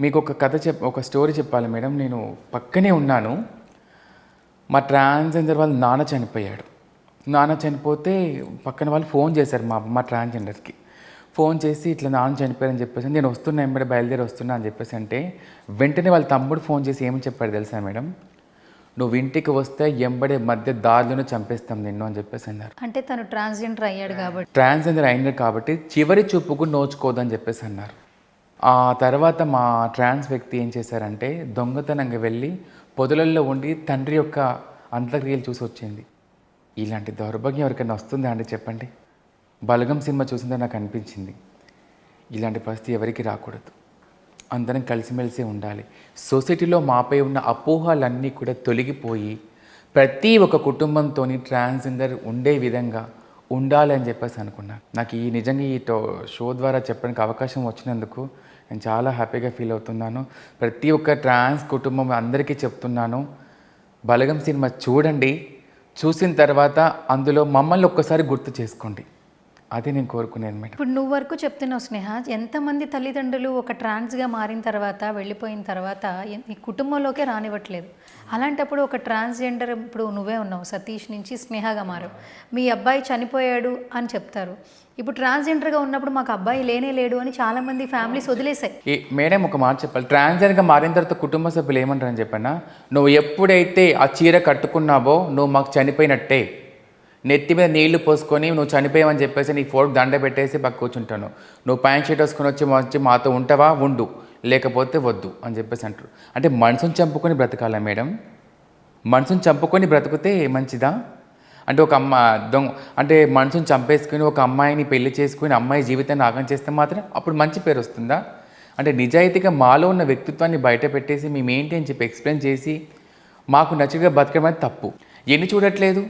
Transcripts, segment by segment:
మీకు ఒక కథ చెప్ ఒక స్టోరీ చెప్పాలి మేడం. నేను పక్కనే ఉన్నాను. మా ట్రాన్స్జెండర్ వాళ్ళ నాన్న చనిపోయాడు. నాన్న చనిపోతే పక్కన వాళ్ళు ఫోన్ చేశారు మా మా ట్రాన్స్జెండర్కి. ఫోన్ చేసి ఇట్లా నాన్న చనిపోయారని చెప్పేసి నేను వస్తున్నా ఎంబడి బయలుదేరి వస్తున్నా అని చెప్పేసి అంటే వెంటనే వాళ్ళ తమ్ముడు ఫోన్ చేసి ఏమని చెప్పాడు తెలుసా మేడం? నువ్వు ఇంటికి వస్తే ఎంబడే మధ్య దారిలోనే చంపేస్తాం నిన్ను అని చెప్పేసి అన్నారు. అంటే తను ట్రాన్స్జెండర్ అయ్యాడు కాబట్టి. ట్రాన్స్జెండర్ అయింది కాబట్టి చివరి చూపుకు నోచుకోదని చెప్పేసి అన్నారు. ఆ తర్వాత మా ట్రాన్స్ వ్యక్తి ఏం చేశారంటే దొంగతనంగా వెళ్ళి పొదలల్లో ఉండి తండ్రి యొక్క అంత్యక్రియలు చూసి వచ్చింది. ఇలాంటి దౌర్భాగ్యం ఎవరికైనా వస్తుందా అండి చెప్పండి? బలగం సినిమా చూసిందో నాకు అనిపించింది. ఇలాంటి పరిస్థితి ఎవరికి రాకూడదు. అందరం కలిసిమెలిసి ఉండాలి. సొసైటీలో మాపై ఉన్న అపోహలన్నీ కూడా తొలగిపోయి ప్రతి ఒక్క కుటుంబంతో ట్రాన్స్జెండర్ ఉండే విధంగా ఉండాలి అని చెప్పేసి అనుకున్నాను నాకు ఈ నిజంగా ఈ టో షో ద్వారా చెప్పడానికి అవకాశం వచ్చినందుకు నేను చాలా హ్యాపీగా ఫీల్ అవుతున్నాను. ప్రతి ఒక్క ట్రాన్స్ కుటుంబం అందరికీ చెప్తున్నాను బలగం సినిమా చూడండి చూసిన తర్వాత అందులో మమ్మల్ని ఒక్కసారి గుర్తు చేసుకోండి. అదే నేను కోరుకునేది మేడం ఇప్పుడు నువ్వు వరకు చెప్తున్నావు స్నేహ ఎంతమంది తల్లిదండ్రులు ఒక ట్రాన్స్గా మారిన తర్వాత వెళ్ళిపోయిన తర్వాత ఈ కుటుంబంలోకే రానివ్వట్లేదు. అలాంటప్పుడు ఒక ట్రాన్స్జెండర్ ఇప్పుడు నువ్వే ఉన్నావు సతీష్ నుంచి స్నేహగా మారావు. మీ అబ్బాయి చనిపోయాడు అని చెప్తారు. ఇప్పుడు ట్రాన్స్జెండర్గా ఉన్నప్పుడు మాకు అబ్బాయి లేనే లేడు అని చాలామంది ఫ్యామిలీస్ వదిలేశాయి. ఏ మేడం ఒక మాట చెప్పాలి. ట్రాన్స్జెండర్గా మారిన తర్వాత కుటుంబ సభ్యులు ఏమంటారని చెప్పన్నా నువ్వు ఎప్పుడైతే ఆ చీర కట్టుకున్నావో నువ్వు మాకు చనిపోయినట్టే. నెత్తి మీద నీళ్ళు పోసుకొని నువ్వు చనిపోయావని చెప్పేసి నీ ఫోటో దండ పెట్టేసి పక్క కూర్చుంటాను. నువ్వు ప్యాంట్ షర్ట్ వేసుకొని వచ్చి వచ్చి మాతో ఉంటావా? ఉండు. లేకపోతే వద్దు. అని చెప్పేసి అంటారు. అంటే మనసును చంపుకొని బ్రతకాలా మేడం? మనసును చంపుకొని బ్రతికితే మంచిదా? అంటే ఒక అమ్మ దొంగ అంటే మనసును చంపేసుకుని ఒక అమ్మాయిని పెళ్ళి చేసుకుని అమ్మాయి జీవితాన్ని ఆగం చేస్తే మాత్రం అప్పుడు మంచి పేరు వస్తుందా? అంటే నిజాయితీగా మాలో ఉన్న వ్యక్తిత్వాన్ని బయట పెట్టేసి మేము ఏంటి అని చెప్పి ఎక్స్ప్లెయిన్ చేసి మాకు నచ్చిగా బతకడం అనేది తప్పు. ఎన్ని చూడట్లేదు?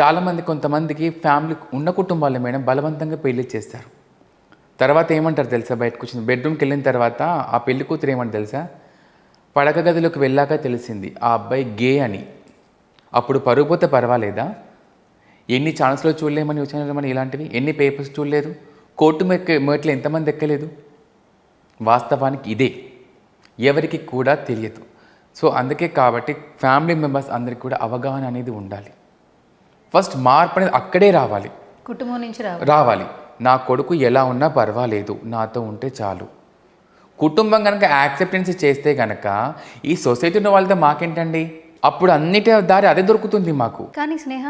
చాలామంది కొంతమందికి ఫ్యామిలీ ఉన్న కుటుంబాలు మేడం బలవంతంగా పెళ్ళి చేస్తారు. తర్వాత ఏమంటారు తెలుసా బయటకు వచ్చింది? బెడ్రూమ్కి వెళ్ళిన తర్వాత ఆ పెళ్ళి కూతురు ఏమంటారు తెలుసా? పడక గదిలోకి వెళ్ళాక తెలిసింది ఆ అబ్బాయి గే అని. అప్పుడు పరుగు పోతే పర్వాలేదా? ఎన్ని ఛాన్స్లో చూడలేమని వచ్చిన ఇలాంటివి? ఎన్ని పేపర్స్ చూడలేదు? కోర్టు మెక్క మెట్లు ఎంతమంది ఎక్కలేదు? వాస్తవానికి ఇదే. ఎవరికి కూడా తెలియదు. సో అందుకే కాబట్టి ఫ్యామిలీ మెంబర్స్ అందరికి కూడా అవగాహన అనేది ఉండాలి. ఫస్ట్ మార్పు అనేది అక్కడే రావాలి. కుటుంబం నుంచి రావు రావాలి. నా కొడుకు ఎలా ఉన్నా పర్వాలేదు నాతో ఉంటే చాలు. కుటుంబం కనుక యాక్సెప్టెన్స్ చేస్తే కనుక ఈ సొసైటీలో వాళ్ళతో మాకేంటండి? అప్పుడు అన్నిటి దారి అదే దొరుకుతుంది మాకు. కానీ స్నేహ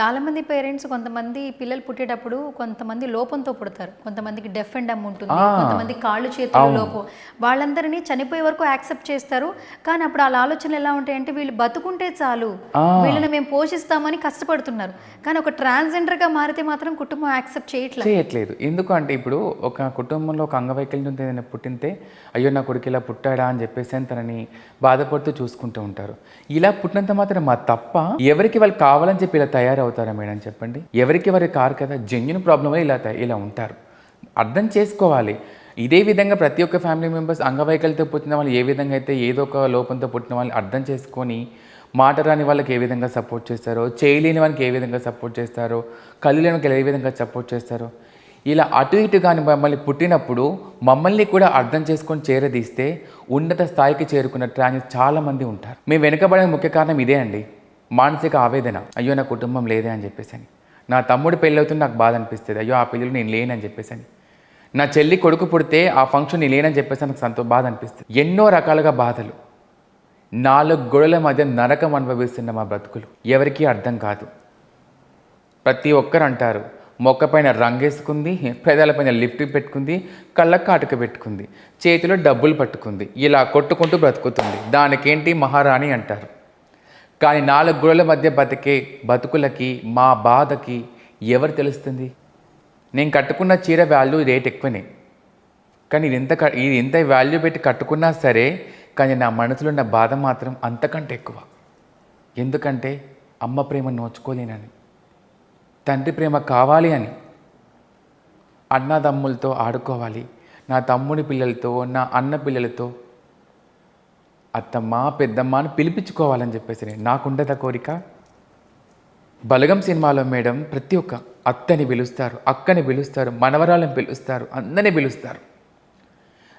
చాలామంది పేరెంట్స్ కొంతమంది పిల్లలు పుట్టేటప్పుడు కొంతమంది లోపంతో పుడతారు. కొంతమందికి డెఫ్ అండ్ డమ్ ఉంటుంది. కొంతమంది కాళ్ళు చేతులు లోపం. వాళ్ళందరినీ చనిపోయే వరకు యాక్సెప్ట్ చేస్తారు. కానీ అప్పుడు వాళ్ళ ఆలోచనలు ఎలా ఉంటాయంటే వీళ్ళు బతుకుంటే చాలు. వీళ్ళని మేము పోషిస్తామని కష్టపడుతున్నారు. కానీ ఒక ట్రాన్స్జెండర్గా మారితే మాత్రం కుటుంబం యాక్సెప్ట్ చేయట్లేదు. చేయట్లేదు. ఎందుకంటే ఇప్పుడు ఒక కుటుంబంలో ఒక అంగవైకల్యం ఏదైనా పుట్టింటే అయ్యో నా కొడుకు ఇలా పుట్టాడా? అని చెప్పేసి తనని బాధపడుతూ చూసుకుంటూ ఉంటారు. ఇలా పుట్టినంత మాత్రం మా తప్ప ఎవరికి వాళ్ళు కావాలని చెప్పి ఇలా తయారవుతారా మేడం చెప్పండి? ఎవరికి వారి కారు కదా? జెన్యున్ ప్రాబ్లం వల్ల ఇలా ఇలా ఉంటారు. అర్థం చేసుకోవాలి. ఇదే విధంగా ప్రతి ఒక్క ఫ్యామిలీ మెంబర్స్ అంగవైకల్యంతో పుట్టిన వాళ్ళు ఏ విధంగా అయితే ఏదో ఒక లోపంతో పుట్టిన వాళ్ళు అర్థం చేసుకొని మాట రాని వాళ్ళకి ఏ విధంగా సపోర్ట్ చేస్తారో చేయలేని వాళ్ళకి ఏ విధంగా సపోర్ట్ చేస్తారో కళ్ళు లేని వాళ్ళకి ఏ విధంగా సపోర్ట్ చేస్తారో ఇలా అటు ఇటు కానీ మమ్మల్ని పుట్టినప్పుడు మమ్మల్ని కూడా అర్థం చేసుకొని చేరదీస్తే ఉన్నత స్థాయికి చేరుకున్న ట్రాన్స్ చాలామంది ఉంటారు. మేము వెనుకబడే ముఖ్య కారణం ఇదే అండి. మానసిక ఆవేదన. అయ్యో నా కుటుంబం లేదే అని చెప్పేసి నా తమ్ముడు పెళ్ళవుతుంది నాకు బాధ అనిపిస్తుంది. అయ్యో ఆ పెళ్ళిలో నేను లేనని చెప్పేసి నా చెల్లి కొడుకు పుడితే ఆ ఫంక్షన్ నేను లేనని చెప్పేసి నాకు సంతో బాధ అనిపిస్తుంది. ఎన్నో రకాలుగా బాధలు. నాలుగు గొడవల మధ్య నరకం అనుభవిస్తున్న మా బ్రతుకులు. ఎవరికీ అర్థం కాదు. ప్రతి ఒక్కరు అంటారు మొక్క పైన రంగేసుకుంది పెదాలపైన లిఫ్ట్ పెట్టుకుంది కళ్ళకు కాటుక పెట్టుకుంది చేతిలో డబ్బులు పట్టుకుంది ఇలా కొట్టుకుంటూ బ్రతుకుతుంది. దానికేంటి మహారాణి అంటారు. కానీ నాలుగు గోడల మధ్య బతికే బతుకులకి మా బాధకి ఎవరు తెలుస్తుంది? నేను కట్టుకున్న చీర వాల్యూ రేట్ ఎక్కువనే. కానీ ఇది ఎంత ఇది ఎంత వాల్యూ పెట్టి కట్టుకున్నా సరే కానీ నా మనసులో ఉన్న బాధ మాత్రం అంతకంటే ఎక్కువ. ఎందుకంటే అమ్మ ప్రేమ నోచుకోలేనని. తండ్రి ప్రేమ కావాలి అని. అన్నదమ్ములతో ఆడుకోవాలి. నా తమ్ముడి పిల్లలతో నా అన్న పిల్లలతో. అత్తమ్మ పెద్దమ్మ అని పిలిపించుకోవాలని చెప్పేసి నేను. నాకుండదా కోరిక? బలగం సినిమాలో మేడం ప్రతి ఒక్క అత్తని పిలుస్తారు అక్కని పిలుస్తారు మనవరాలను పిలుస్తారు అందరిని పిలుస్తారు.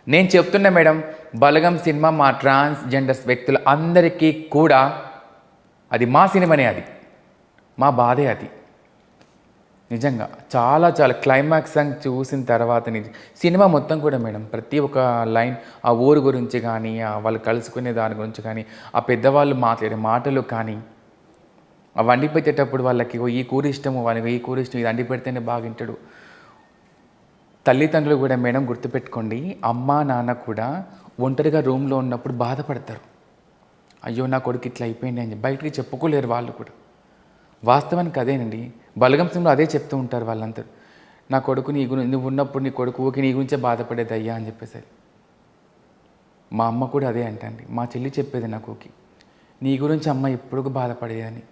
నేను చెప్తున్నా మేడం బలగం సినిమా మా ట్రాన్స్జెండర్స్ వ్యక్తులు అందరికీ కూడా అది మా సినిమానే అది. మా బాధే అది. నిజంగా చాలా చాలా క్లైమాక్స్ సాంగ్ చూసిన తర్వాత నిజ సినిమా మొత్తం కూడా మేడం ప్రతి ఒక్క లైన్ ఆ ఊరు గురించి కానీ ఆ వాళ్ళు కలుసుకునే దాని గురించి కానీ ఆ పెద్దవాళ్ళు మాట్లాడే మాటలు కానీ ఆ వండి పెట్టేటప్పుడు వాళ్ళకి ఈ కూర ఇష్టము వాళ్ళకి ఈ కూర ఇష్టం ఇది వండి పెడితేనే బాగింటాడు తల్లిదండ్రులు కూడా మేడం గుర్తుపెట్టుకోండి అమ్మ నాన్న కూడా ఒంటరిగా రూమ్లో ఉన్నప్పుడు బాధపడతారు. అయ్యో నా కొడుకు ఇట్లా అయిపోయింది అని బయటికి చెప్పుకోలేరు వాళ్ళు కూడా. వాస్తవానికి అదేనండి బలగం సింగ్లో అదే చెప్తూ ఉంటారు వాళ్ళందరూ నా కొడుకు నీ గురించి నువ్వు ఉన్నప్పుడు నీ కొడుకు ఊకి నీ గురించే బాధపడేది అయ్యా అని చెప్పేసి. మా అమ్మ కూడా అదే అంటండి మా చెల్లి చెప్పేది నాకు ఊకి. నీ గురించి అమ్మ ఎప్పుడు బాధపడేదని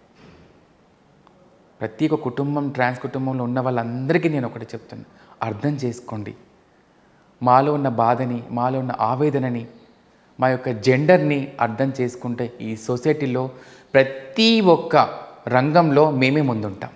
ప్రతి ఒక్క కుటుంబం ట్రాన్స్ కుటుంబంలో ఉన్న వాళ్ళందరికీ నేను ఒకటి చెప్తాను అర్థం చేసుకోండి. మాలో ఉన్న బాధని మాలో ఉన్న ఆవేదనని మా యొక్క జెండర్ని అర్థం చేసుకుంటే ఈ సొసైటీలో ప్రతి ఒక్క రంగంలో మేమే ముందుంటాం.